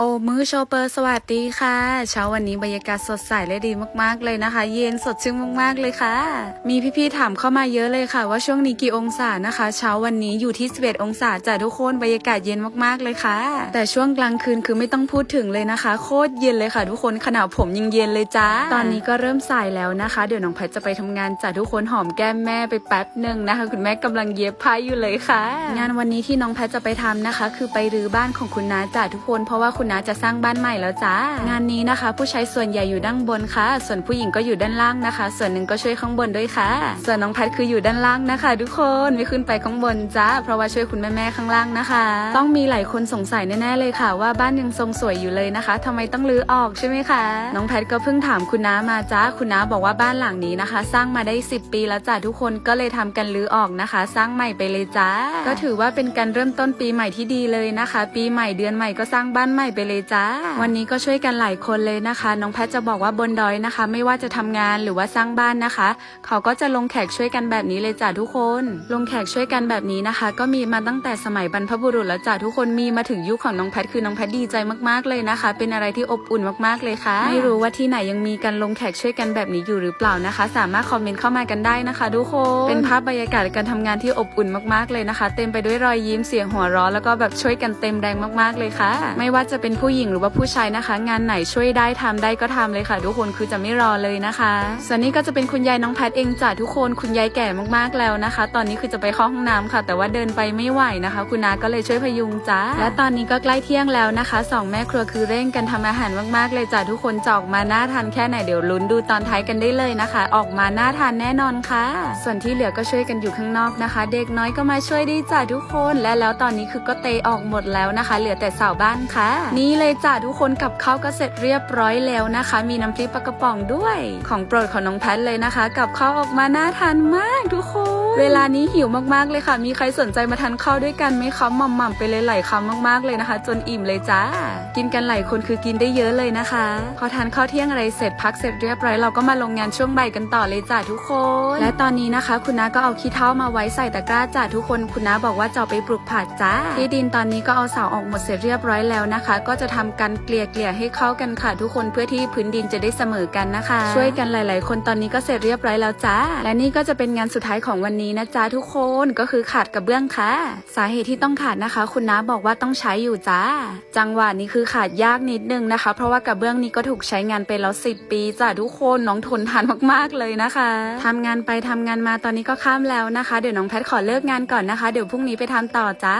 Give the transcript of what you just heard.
โอ้มือโชเปอร์สวัสดีค่ะ เช้าวันนี้บรรยากาศสดใสและดีมากๆเลยนะคะ เย็นสดชื่นมากๆเลยค่ะ มีพี่ๆถามเข้ามาเยอะเลยค่ะ ว่าช่วงนี้กี่องศานะคะ เช้าวันนี้อยู่ที่ 11 องศาจ้ะทุกคนบรรยากาศเย็นมากๆเลยค่ะ แต่ช่วงกลางคืนคือไม่ต้องพูดถึงเลยนะคะ โคตรเย็นเลยค่ะ ทุกคนขนาดผมยังเย็นเลยจ้าตอนนี้ก็เริ่มสายแล้วนะคะ เดี๋ยวน้องแพทจะไปทำงานจ้ะทุกคนหอมแก้มแม่ไปแป๊บหนึ่งนะคะ คุณแม่กำลังเย็บผ้าอยู่เลยค่ะ งานวันนี้ที่น้องแพทจะไปทำนะคะ คือไปรื้อบ้านของคุณน้าจ้ะทุกคนเพราะว่าคุณน้าจะสร้างบ้านใหม่แล้วจ้างานนี้นะคะ ผู้ใช้ส่วนใหญ่อยู่ด้านบนค่ะ ส่วนผู้หญิงก็อยู่ด้านล่างนะคะ ส่วนหนึ่งก็ช่วยข้างบนด้วยค่ะ ส่วนน้องแพทคืออยู่ด้านล่างนะคะ ทุกคนไม่ขึ้นไปข้างบนจ้าเพราะว่าช่วยคุณแม่ๆข้างล่างนะคะ ต้องมีหลายคนสงสัยแน่ๆเลยค่ะ ว่าบ้านยังทรงสวยอยู่เลยนะคะทำไมต้องรื้อออกใช่ไหมคะน้องแพทก็เพิ่งถามคุณน้ามาจ้าคุณน้าบอกว่าบ้านหลังนี้นะคะ สร้างมาได้ 10 ปีแล้วจ้าทุกคนก็เลยทำกันรื้อออกนะคะ สร้างใหม่ไปเลยจ้าก็ถือว่าเป็นการเริ่มต้นปีใหม่ที่ดีเลยนะคะ ปีใหม่เดือนใหม่ก็สร้างบ้านใหม่ไปเลยจ้า วันนี้ก็ช่วยกันหลายคนเลยนะคะ น้องแพทจะบอกว่าบนดอยนะคะ ไม่ว่าจะทำงานหรือว่าสร้างบ้านนะคะ เขาก็จะลงแขกช่วยกันแบบนี้เลยจ้าทุกคน ลงแขกช่วยกันแบบนี้นะคะ ก็มีมาตั้งแต่สมัยบรรพบุรุษแล้วจ้าทุกคนมีมาถึงยุคของน้องแพทคือน้องแพทดีใจมากๆเลยนะคะ เป็นอะไรที่อบอุ่นมากๆเลยค่ะ ไม่รู้ว่าที่ไหนยังมีการลงแขกช่วยกันแบบนี้อยู่หรือเปล่านะคะ สามารถคอมเมนต์เข้ามากันได้นะคะทุกคนเป็นภาพบรรยากาศการทำงานที่อบอุ่นมากๆเลยนะคะ เต็มไปด้วยรอยยิ้มเสียงหัวเราะแล้วก็แบบช่วยกันเต็มแรงมากๆเลยค่ะ ไม่ว่าจะเป็นเป็นผู้หญิงหรือว่าผู้ชายนะคะ งานไหนช่วยได้ทำได้ก็ทำเลยค่ะ ทุกคนคือจะไม่รอเลยนะคะส่วนนี้ก็จะเป็นคุณยายน้องแพทเองจ้ะทุกคนคุณยายแก่มากๆแล้วนะคะ ตอนนี้คือจะไปเข้าห้องน้ำค่ะ แต่ว่าเดินไปไม่ไหวนะคะ คุณนาก็เลยช่วยพยุงจ้าและตอนนี้ก็ใกล้เที่ยงแล้วนะคะสองแม่ครัวคือเร่งกันทำอาหารมากๆ เลยจ้ะทุกคนจอกมาหน่าทานแค่ไหนเดี๋ยวลุ้นดูตอนท้ายกันได้เลยนะคะ ออกมาหน่าทานแน่นอนค่ะ ส่วนที่เหลือก็ช่วยกันอยู่ข้างนอกนะคะ เด็กน้อยก็มาช่วยดีจ้ะทุกคนและแล้วตอนนี้คือก็เตะออกหมดแล้วนะคะ เหลือแต่เสาบ้านค่ะนี่เลยจ้ะทุกคนกับข้าวก็เสร็จเรียบร้อยแล้วนะคะ มีน้ำพริกปลากระป๋องด้วย ของโปรดของน้องแพทเลยนะคะ กับข้าวออกมาน่าทานมากทุกคนเวลานี้หิวมากๆเลยค่ะ มีใครสนใจมาทานข้าวด้วยกันไหมคะหม่ำๆไปเลยหลายคำมากๆเลยนะคะ จนอิ่มเลยจ้า กินกันหลายคนคือกินได้เยอะเลยนะคะ พอทานข้าวเที่ยงอะไรเสร็จพักเสร็จเรียบร้อยเราก็มาลงงานช่วงบ่ายกันต่อเลยจ้าทุกคน และตอนนี้นะคะ คุณน้าก็เอาขี้เถ้ามาไว้ใส่ตะกร้าจ้าทุกคนคุณน้าบอกว่าจะเอาไปปลูกผักจ้าที่ดินตอนนี้ก็เอาเสาออกหมดเสร็จเรียบร้อยแล้วนะคะ ก็จะทำการเกลี่ยเกลี่ยๆให้เข้ากันค่ะ ทุกคนเพื่อที่พื้นดินจะได้เสมอกันนะคะ ช่วยกันหลาย ๆ คนตอนนี้ก็เสร็จเรียบร้อยแล้วจ้าและนี่ก็จะเป็นงานสุดท้ายของวันนี้นะจ้าทุกคนก็คือขาดกระเบื้องค่ะ สาเหตุที่ต้องขาดนะคะ คุณน้าบอกว่าต้องใช้อยู่จ้า จังหวะนี้คือขาดยากนิดนึงนะคะ เพราะว่ากระเบื้องนี้ก็ถูกใช้งานไปแล้วสิปีจ้ะทุกคนน้องทนทานมากๆเลยนะคะทำงานไปทำงานมาตอนนี้ก็ข้ามแล้วนะคะ เดี๋ยวน้องแพทขอเลิกงานก่อนนะคะ เดี๋ยวพรุ่งนี้ไปทำต่อจ้า